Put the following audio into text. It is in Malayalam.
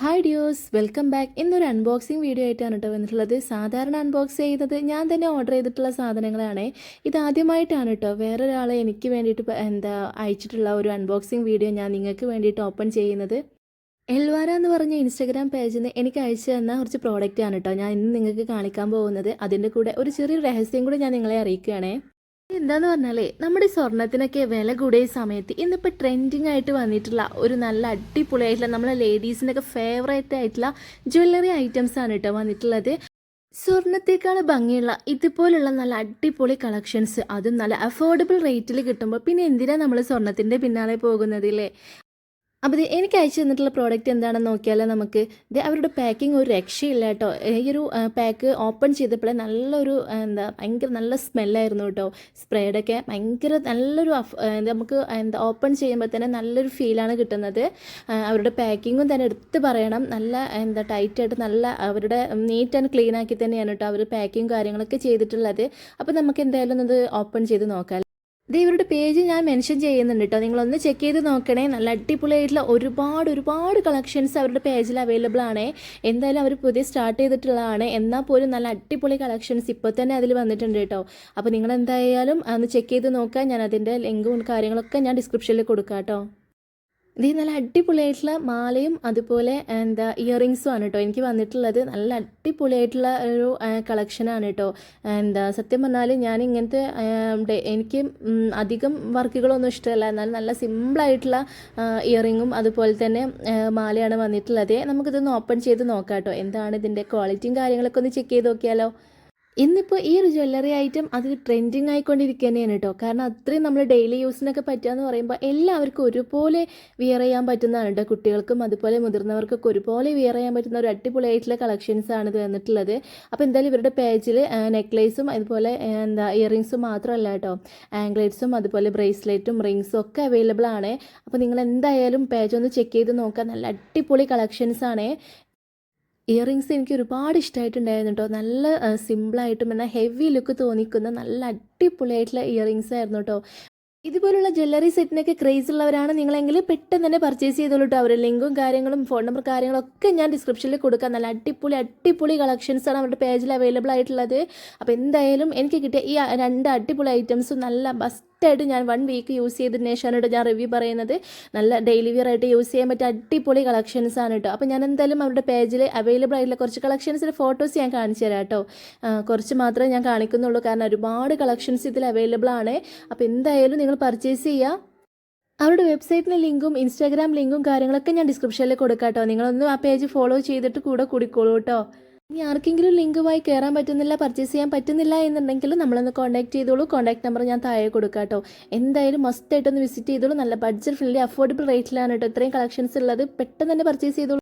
ഹായ് ഡിയോസ് വെൽക്കം ബാക്ക്. ഇന്നൊരു അൺബോക്സിങ് വീഡിയോ ആയിട്ടാണ് കേട്ടോ വന്നിട്ടുള്ളത്. സാധാരണ അൺബോക്സ് ചെയ്തത് ഞാൻ തന്നെ ഓർഡർ ചെയ്തിട്ടുള്ള സാധനങ്ങളാണ്. ഇത് ആദ്യമായിട്ടാണ് കേട്ടോ. വേറൊരാളെ എനിക്ക് വേണ്ടിയിട്ട് എന്താ അയച്ചിട്ടുള്ള ഒരു അൺബോക്സിങ് വീഡിയോ ഞാൻ നിങ്ങൾക്ക് വേണ്ടിയിട്ട് ഓപ്പൺ ചെയ്യുന്നത്. എൽവാര എന്ന് പറഞ്ഞ ഇൻസ്റ്റാഗ്രാം പേജിൽ നിന്ന് എനിക്ക് അയച്ചു തന്ന കുറച്ച് പ്രോഡക്റ്റ് ആണ് കേട്ടോ. ഞാൻ ഇന്ന് നിങ്ങൾക്ക് കാണിക്കാൻ പോകുന്നത്. അതിന്റെ കൂടെ ഒരു ചെറിയൊരു രഹസ്യം കൂടി ഞാൻ നിങ്ങളെ അറിയിക്കുകയാണേ. എന്താന്ന് പറഞ്ഞാലേ നമ്മുടെ സ്വർണത്തിനൊക്കെ വില കൂടിയ സമയത്ത് ഇന്നിപ്പോൾ ട്രെൻഡിങ് ആയിട്ട് വന്നിട്ടുള്ള ഒരു നല്ല അടിപൊളിയായിട്ടുള്ള നമ്മളെ ലേഡീസിനൊക്കെ ഫേവറേറ്റ് ആയിട്ടുള്ള ജ്വല്ലറി ഐറ്റംസ് ആണ് കേട്ടോ വന്നിട്ടുള്ളത്. സ്വർണത്തേക്കാൾ ഭംഗിയുള്ള ഇതുപോലുള്ള നല്ല അടിപൊളി കളക്ഷൻസ് അതും നല്ല അഫോർഡബിൾ റേറ്റിൽ കിട്ടുമ്പോൾ പിന്നെ എന്തിനാ നമ്മൾ സ്വർണത്തിന്റെ പിന്നാലെ പോകുന്നതില്ലേ അപ്പോൾ എനിക്ക് അയച്ചു തന്നിട്ടുള്ള പ്രോഡക്റ്റ് എന്താണെന്ന് നോക്കിയാൽ നമുക്ക് ഇത് അവരുടെ പാക്കിംഗ് ഒരു രക്ഷയില്ല കേട്ടോ. ഈ ഒരു പാക്ക് ഓപ്പൺ ചെയ്തപ്പോഴേ നല്ലൊരു എന്താ ഭയങ്കര നല്ല സ്മെല്ലായിരുന്നു കേട്ടോ. സ്പ്രേയുടെ ഒക്കെ ഭയങ്കര നല്ലൊരു നമുക്ക് എന്താ ഓപ്പൺ ചെയ്യുമ്പോൾ തന്നെ നല്ലൊരു ഫീലാണ് കിട്ടുന്നത്. അവരുടെ പാക്കിങ്ങും തന്നെ എടുത്ത് പറയണം. നല്ല എന്താ ടൈറ്റായിട്ട് നല്ല അവരുടെ നീറ്റ് ആൻഡ് ക്ലീൻ ആക്കി തന്നെയാണ് കേട്ടോ അവർ പാക്കിങ് കാര്യങ്ങളൊക്കെ ചെയ്തിട്ടുള്ളത്. അപ്പോൾ നമുക്ക് എന്തായാലും അത് ഓപ്പൺ ചെയ്ത് നോക്കാം. ഇത് ഇവരുടെ പേജ് ഞാൻ മെൻഷൻ ചെയ്യുന്നുണ്ട് കേട്ടോ നിങ്ങളൊന്ന് ചെക്ക് ചെയ്ത് നോക്കണേ. നല്ല അടിപൊളിയായിട്ടുള്ള ഒരുപാട് ഒരുപാട് കളക്ഷൻസ് അവരുടെ പേജിൽ അവൈലബിൾ ആണ്. എന്തായാലും അവർ പുതിയ സ്റ്റാർട്ട് ചെയ്തിട്ടുള്ളതാണ്. എന്നാൽ പോലും നല്ല അടിപൊളി കളക്ഷൻസ് ഇപ്പോൾ തന്നെ അതിൽ വന്നിട്ടുണ്ട് കേട്ടോ അപ്പോൾ നിങ്ങൾ എന്തായാലും ഒന്ന് ചെക്ക് ചെയ്ത് നോക്കുക ഞാൻ അതിന്റെ ലിങ്കും കാര്യങ്ങളൊക്കെ ഞാൻ ഡിസ്ക്രിപ്ഷനിൽ കൊടുക്കാം കേട്ടോ ഇത് നല്ല അടിപൊളിയായിട്ടുള്ള മാലയും അതുപോലെ എന്താ ഇയറിങ്സും ആണ് കേട്ടോ എനിക്ക് വന്നിട്ടുള്ളത് നല്ല അടിപൊളിയായിട്ടുള്ള ഒരു കളക്ഷനാണ് കേട്ടോ എന്താ സത്യം പറഞ്ഞാൽ ഞാൻ ഇങ്ങനത്തെ എനിക്ക് അധികം വർക്കുകളൊന്നും ഇഷ്ടമല്ല. എന്നാൽ നല്ല സിമ്പിളായിട്ടുള്ള ഇയറിങ്ങും അതുപോലെ തന്നെ മാലയാണ് വന്നിട്ടുള്ളത്. നമുക്കിതൊന്ന് ഓപ്പൺ ചെയ്ത് നോക്കാം കേട്ടോ എന്താണ് ഇതിന്റെ ക്വാളിറ്റിയും കാര്യങ്ങളൊക്കെ ഒന്ന് ചെക്ക് ചെയ്ത് നോക്കിയാലോ? ഇന്നിപ്പോൾ ഈ ഒരു ജ്വല്ലറി ഐറ്റം അത് ട്രെൻഡിങ് ആയിക്കൊണ്ടിരിക്കുക തന്നെയാണ് കേട്ടോ കാരണം അത്രയും നമ്മൾ ഡെയിലി യൂസിനൊക്കെ പറ്റുകയെന്ന് പറയുമ്പോൾ എല്ലാവർക്കും ഒരുപോലെ വിയർ ചെയ്യാൻ പറ്റുന്നതാണ് കേട്ടോ കുട്ടികൾക്കും അതുപോലെ മുതിർന്നവർക്കൊക്കെ ഒരുപോലെ വിയർ ചെയ്യാൻ പറ്റുന്ന ഒരു അടിപൊളിയായിട്ടുള്ള ആണ് ഇത് വന്നിട്ടുള്ളത്. അപ്പോൾ എന്തായാലും ഇവരുടെ പേജിൽ നെക്ലേസും അതുപോലെ എന്താ ഇയറിങ്സും മാത്രമല്ല കേട്ടോ ആംഗ്ലേറ്റ്സും അതുപോലെ ബ്രേസ്ലെറ്റും റിങ്സും ഒക്കെ അവൈലബിൾ ആണ്. അപ്പോൾ നിങ്ങൾ എന്തായാലും പേജ് ഒന്ന് ചെക്ക് ചെയ്ത് നോക്കുക നല്ല അടിപൊളി ആണ്. ഇയറിങ്സ് എനിക്ക് ഒരുപാട് ഇഷ്ടമായിട്ടുണ്ടായിരുന്നു കേട്ടോ നല്ല സിമ്പിളായിട്ടും എന്നാൽ ഹെവി ലുക്ക് തോന്നിക്കുന്ന നല്ല അടിപൊളിയായിട്ടുള്ള ഇയറിങ്സ് ആയിരുന്നു കേട്ടോ ഇതുപോലുള്ള ജ്വല്ലറി സെറ്റിനൊക്കെ ക്രേസ് ഉള്ളവരാണ് നിങ്ങളെങ്കിൽ പെട്ടെന്ന് തന്നെ പർച്ചേസ് ചെയ്തോളൂ കേട്ടോ അവരുടെ ലിങ്കും കാര്യങ്ങളും ഫോൺ നമ്പർ കാര്യങ്ങളൊക്കെ ഞാൻ ഡിസ്ക്രിപ്ഷനിൽ കൊടുക്കാം. നല്ല അടിപൊളി അടിപൊളി കളക്ഷൻസ് ആണ് അവരുടെ പേജിൽ അവൈലബിൾ ആയിട്ടുള്ളത്. അപ്പോൾ എന്തായാലും എനിക്ക് കിട്ടിയ ഈ രണ്ട് അടിപൊളി ഐറ്റംസും നല്ല ബെസ്റ്റായിട്ട് ഞാൻ വൺ വീക്ക് യൂസ് ചെയ്തതിന് ശേഷമാണ് ഞാൻ റിവ്യൂ പറയുന്നത്. നല്ല ഡെയിലി വിയർ ആയിട്ട് യൂസ് ചെയ്യാൻ പറ്റിയ അടിപൊളി കളക്ഷൻസ് ആണ് കേട്ടോ അപ്പോൾ ഞാൻ എന്തായാലും അവരുടെ പേജിൽ അവൈലബിൾ ആയിട്ടുള്ള കുറച്ച് കളക്ഷൻസിന്റെ ഫോട്ടോസ് ഞാൻ കാണിച്ചു തരാം കേട്ടോ കുറച്ച് മാത്രമേ ഞാൻ കാണിക്കുന്നുള്ളൂ. കാരണം ഒരുപാട് കളക്ഷൻസ് ഇതിൽ അവൈലബിൾ ആണ്. അപ്പോൾ എന്തായാലും നിങ്ങൾ പർച്ചേസ് ചെയ്യുക അവരുടെ വെബ്സൈറ്റിലെ ലിങ്കും ഇൻസ്റ്റാഗ്രാം ലിങ്കും കാര്യങ്ങളൊക്കെ ഞാൻ ഡിസ്ക്രിപ്ഷനിൽ കൊടുക്കാം കേട്ടോ നിങ്ങളൊന്ന് ആ പേജ് ഫോളോ ചെയ്തിട്ട് കൂടെ കൂടിക്കോളൂ കേട്ടോ ഇനി ആർക്കെങ്കിലും ലിങ്കുമായി കയറാൻ പറ്റുന്നില്ല പർച്ചേസ് ചെയ്യാൻ പറ്റുന്നില്ല എന്നുണ്ടെങ്കിൽ നമ്മളൊന്ന് കോൺടാക്ട് ചെയ്തോളൂ. കോൺടാക്ട് നമ്പർ ഞാൻ താഴെ കൊടുക്കാം കേട്ടോ. എന്തായാലും മസ്റ്റായിട്ടൊന്ന് വിസിറ്റ് ചെയ്തോളൂ. നല്ല ബഡ്ജറ്റ് ഫ്രണ്ട്ലി അഫോർഡബിൾ റേറ്റിലാണ് കേട്ടോ. ഇത്രയും കളക്ഷൻസ് ഉള്ളത്. പെട്ടെന്ന് തന്നെ പർച്ചേസ് ചെയ്തോളൂ.